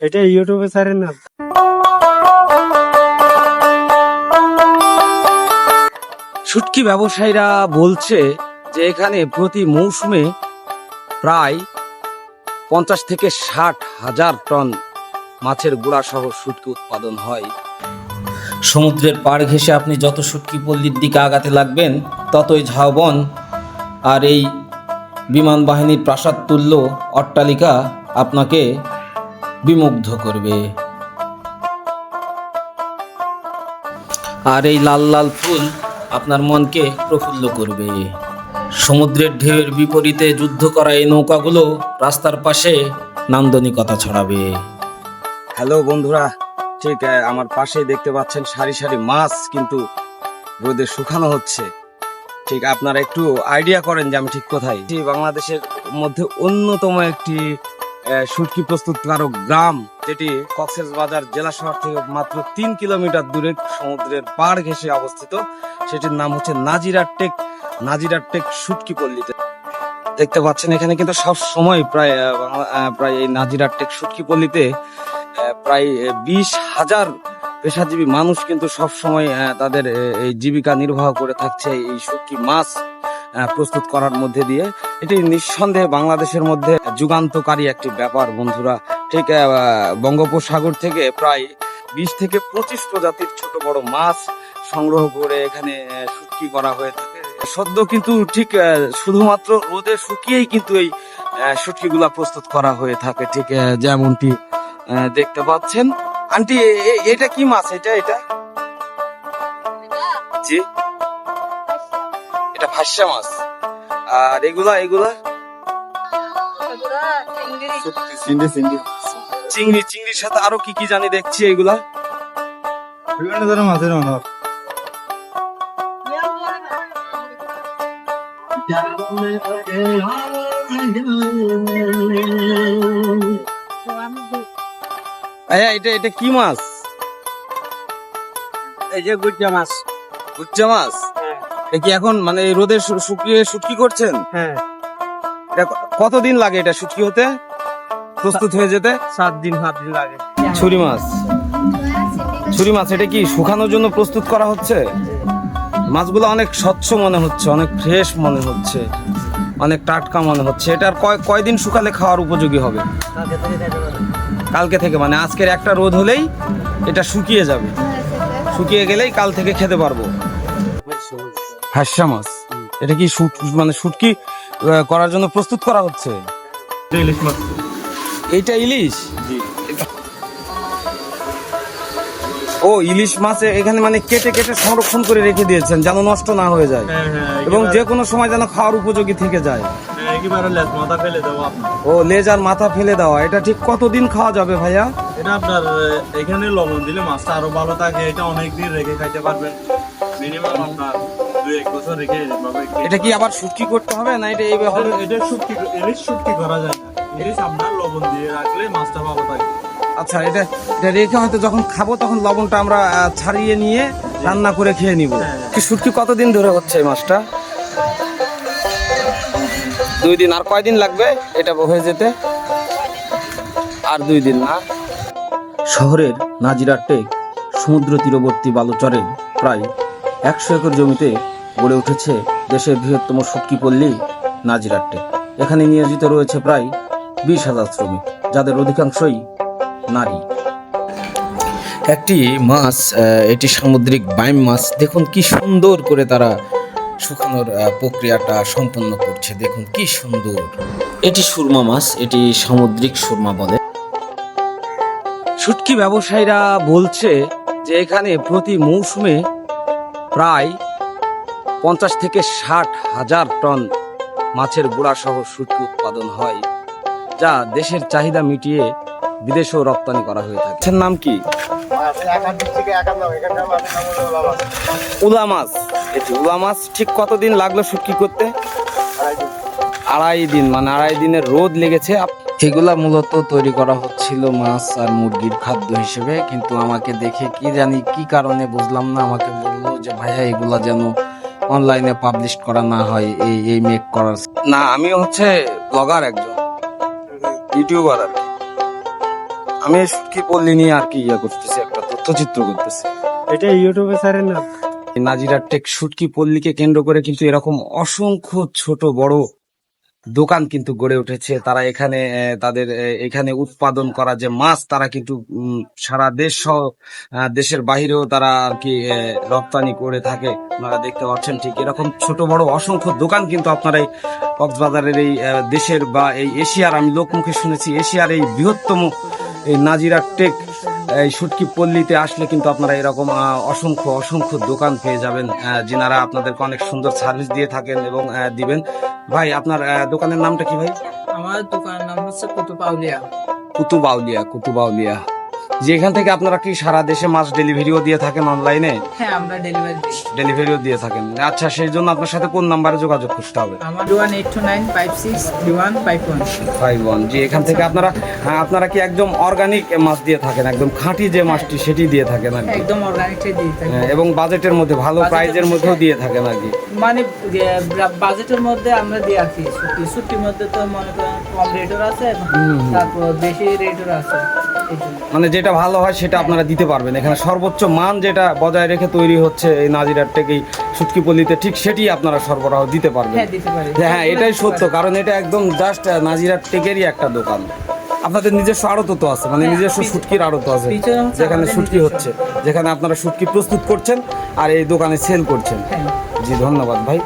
এটা ইউটিউবে ছাড়েন না। শুটকি ব্যবসায়ীরা বলছে যে এখানে প্রতি মৌসুমে প্রায় পঞ্চাশ থেকে ষাট হাজার টন মাছের সহ শুটকি উৎপাদন হয়। সমুদ্রের পাড় ঘেঁষে আপনি যত শুটকি পল্লীর দিকে আগাতে লাগবেন, ততই ঝাউবন। আর এই বিমান বাহিনীর প্রাসাদ তুল্য অট্টালিকা আপনাকে বিমুগ্ধ করবে। আর এই লাল লাল ফুল আপনার মনকে প্রফুল্ল করবে। সমুদ্রের ঢেউয়ের বিপরীতে যুদ্ধ করা এই নৌকাগুলো রাস্তার পাশে নান্দনিকতা ছড়াবে। হ্যালো বন্ধুরা, ঠিক আমার পাশেই দেখতে পাচ্ছেন সারি সারি মাছ কিন্তু রোদে শুকানো হচ্ছে। ঠিক, আপনারা একটু আইডিয়া করেন যে আমি ঠিক কোথায়। বাংলাদেশের মধ্যে অন্যতম একটি শুটকি প্রস্তুতকারক গ্রাম, যেটি কক্সেস বাজার জেলা শহর থেকে মাত্র তিন কিলোমিটার দূরে সমুদ্রের পাড় ঘেঁষে অবস্থিত। সেটির নাম হচ্ছে নাজিরার টেক নাজিরার টেক শুটকি পল্লীতে। দেখতে পাচ্ছেন এখানে কিন্তু সব সময় প্রায় প্রায় এই নাজিরার টেক শুটকি পল্লীতে প্রায় বিশ হাজার পেশাজীবী মানুষ কিন্তু সব সময় তাদের এই জীবিকা নির্বাহ করে থাকছে এই শুটকি মাছ। প্রস্তুত করার মধ্যে দিয়ে এটি নিঃসন্দেহে বাংলাদেশের মধ্যে যুগান্তকারী একটি ব্যাপার বন্ধুরা। ঠিক বঙ্গোপসাগর থেকে প্রায় বিশ থেকে পঁচিশ প্রজাতির ছোট বড় মাছ সংগ্রহ করে এখানে শুটকি করা হয়ে থাকে। সদ্য কিন্তু ঠিক শুধুমাত্র রোদে শুকিয়েই কিন্তু এই শুটকিগুলা প্রস্তুত করা হয়ে থাকে। ঠিক যেমনটি আহ, দেখতে পাচ্ছেন। আন্টি এটা কি মাছ? এটা? এটা? জি। এটা ভাষ্যা মাছ আর এগুলা এগুলা? চিংড়ি চিংড়ির সাথে আরও কি কি জানি দেখছি এগুলা। বিভিন্ন ধরনের মাছের অভাব। এটা এটা কি মাছ? এই যে গুজ্জা মাছ। উচ্চা মাছ? কি এখন মানে এই রোদে শুকিয়ে শুটকি করছেন? হ্যাঁ। এটা কতদিন লাগে এটা শুটকি হতে? প্রস্তুত হয়ে যেতে? সাত দিন সাত দিন লাগে। ছুরি মাছ। ছুরি মাছ এটা কি শুকানোর জন্য প্রস্তুত করা হচ্ছে? মাছগুলো অনেক স্বচ্ছ মনে হচ্ছে অনেক ফ্রেশ মনে হচ্ছে অনেক টাটকা মনে হচ্ছে। এটার কয় কয়দিন শুকালে খাওয়ার উপযোগী হবে? কালকে থেকে মানে আজকের একটা রোদ হলেই এটা শুকিয়ে যাবে। শুকিয়ে গেলেই কাল থেকে খেতে পারব। হাস্যা মাছ এটা কি শুট- মানে শুটকি করার জন্য প্রস্তুত করা হচ্ছে? ইলিশ মাছ। এইটা ইলিশ? ও ইলিশ মাছ এখানে মানে কেটে কেটে সংরক্ষণ করে রেখে দিয়েছেন যেন নষ্ট না হয়ে যায়। হ্যাঁ হ্যাঁ এবং যে কোনো সময় যেন খাওয়ার উপযোগী থেকে যায়। আপনার। ও লেজ আর মাথা ফেলে দেওয়া এটা ঠিক কতদিন খাওয়া যাবে ভাইয়া? এটা আপনার এখানে লবণ দিলে মাছটা আরও ভালো থাকে এটা অনেক দিন রেখে খাইতে পারবেন। মিনিমাম আপনার এটা কি আবার শুটকি করতে হবে না এটা এইভাবে হবে? এটা- শুটকি ইলিশ শুটকি করা যায় না। ইলিশ আপনার লবণ দিয়ে রাখলে মাছটা ভালো থাকে। আচ্ছা এটা এটা রেখে হয়তো যখন খাব তখন লবণটা আমরা ছাড়িয়ে নিয়ে রান্না করে খেয়ে নিব। হ্যাঁ। কি শুটকি কতদিন ধরে হচ্ছে এই মাছটা? দুই দিন আর কয়দিন লাগবে এটা হয়ে যেতে? আর দুই দিন না। শহরের নাজিরার টেক সমুদ্র তীরবর্তী বালুচরে প্রায় একশো একর জমিতে গড়ে উঠেছে দেশের বৃহত্তম শুটকি পল্লী নাজিরার এখানে নিয়োজিত রয়েছে প্রায় বিশ হাজার শ্রমিক যাদের অধিকাংশই নারী। একটি মাছ এটি সামুদ্রিক বাইম মাছ। দেখুন কি সুন্দর করে তারা শুকানোর প্রক্রিয়াটা সম্পন্ন করছে। দেখুন কি সুন্দর। এটি সুরমা মাছ এটি সামুদ্রিক সুরমা বলে। শুটকি ব্যবসায়ীরা বলছে যে এখানে প্রতি মৌসুমে প্রায় পঞ্চাশ থেকে ষাট হাজার টন মাছের গুঁড়া সহ শুটকি উৎপাদন হয় যা দেশের চাহিদা মিটিয়ে বিদেশেও রপ্তানি করা হয়ে থাকে। নাম কি? উলা মাছ। এটি উলা মাছ ঠিক কতদিন লাগল শুটকি করতে? আড়াই দিন। মানে আড়াই দিনের রোদ লেগেছে। এগুলা মূলত তৈরি করা হচ্ছিল মাছ আর মুরগির খাদ্য হিসেবে কিন্তু আমাকে দেখে কি জানি কি কারণে বুঝলাম না আমাকে বলল যে ভাইয়া এগুলা যেন অনলাইনে পাবলিশ করা না হয় এই এই মেক করার না আমি হচ্ছে ব্লগার একজন। ইউটিউবার আর কি। আমি কি বললি পল্লী নিয়ে আর কি ইয়া করতেছি একটা তথ্যচিত্র করতেছি। এটা ইউটিউবে ছাড়েন না নাজিরা নাজিরার টেক শুটকি পল্লীকে কেন্দ্র করে কিন্তু এরকম অসংখ্য ছোট বড় দোকান কিন্তু গড়ে উঠেছে। তারা এখানে তাদের এখানে উৎপাদন করা যে মাছ, তারা কিন্তু সারা দেশ সহ দেশের বাহিরেও তারা আর কি রপ্তানি করে থাকে। আপনারা দেখতে পাচ্ছেন ঠিক এরকম ছোট বড় অসংখ্য দোকান কিন্তু আপনারা এই কক্সবাজারের এই দেশের বা এই এশিয়ার, আমি লোকমুখে শুনেছি, এশিয়ার এই বৃহত্তম এই নাজিরা টেক এই শুটকি পল্লীতে আসলে কিন্তু আপনারা এরকম অসংখ্য অসংখ্য দোকান পেয়ে যাবেন যিনারা আপনাদেরকে অনেক সুন্দর সার্ভিস দিয়ে থাকেন এবং দিবেন। ভাই আপনার দোকানের নামটা কি ভাই? আমার দোকানের নাম হচ্ছে কুতুব আউলিয়া। কুতুবাউলিয়া কুতুবাউলিয়া যে এখান থেকে আপনারা কি সারা দেশে মাছ ডেলিভারিও দিয়ে থাকেন অনলাইনে? হ্যাঁ আমরা ডেলিভারি দিই। ডেলিভারিও দিয়ে থাকেন। আচ্ছা সেই জন্য আপনার সাথে কোন নাম্বারে যোগাযোগ করতে হবে? আমার one eight two nine five six three one five one five one যে এখান থেকে আপনারা হ্যাঁ, আপনারা কি একদম অর্গানিক মাছ দিয়ে থাকেন? একদম খাঁটি যে মাছটি সেটি দিয়ে থাকেন আর কি? একদম অর্গানিকটাই দিই থাকি। হ্যাঁ, এবং বাজেটের মধ্যে ভালো প্রাইজের মধ্যেও দিয়ে থাকেন আর কি? মানে বাজেটের মধ্যে আমরা দিয়ে আছি ছুটি ছুটির মধ্যে তো মনে করেন কম রেটের আছে তারপর বেশি রেটের আছে। মানে যেটা ভালো হয় সেটা আপনারা দিতে পারবেন। এখানে সর্বোচ্চ মান যেটা বজায় রেখে তৈরি হচ্ছে এই নাজিরার টেক এই সুটকি পল্লীতে ঠিক সেটি আপনারা সরবরাহ দিতে পারবেন। হ্যাঁ পারি। হ্যাঁ এটাই সত্য কারণ এটা একদম জাস্ট নাজিরার টেকেরই একটা দোকান। আপনাদের নিজস্ব আড়ত তো আছে মানে হ্যাঁ, নিজস্ব সুটকির আড়ত আছে যেখানে শুটকি হচ্ছে যেখানে আপনারা সুটকি প্রস্তুত করছেন আর এই দোকানে সেল করছেন। হ্যাঁ। জি ধন্যবাদ ভাই।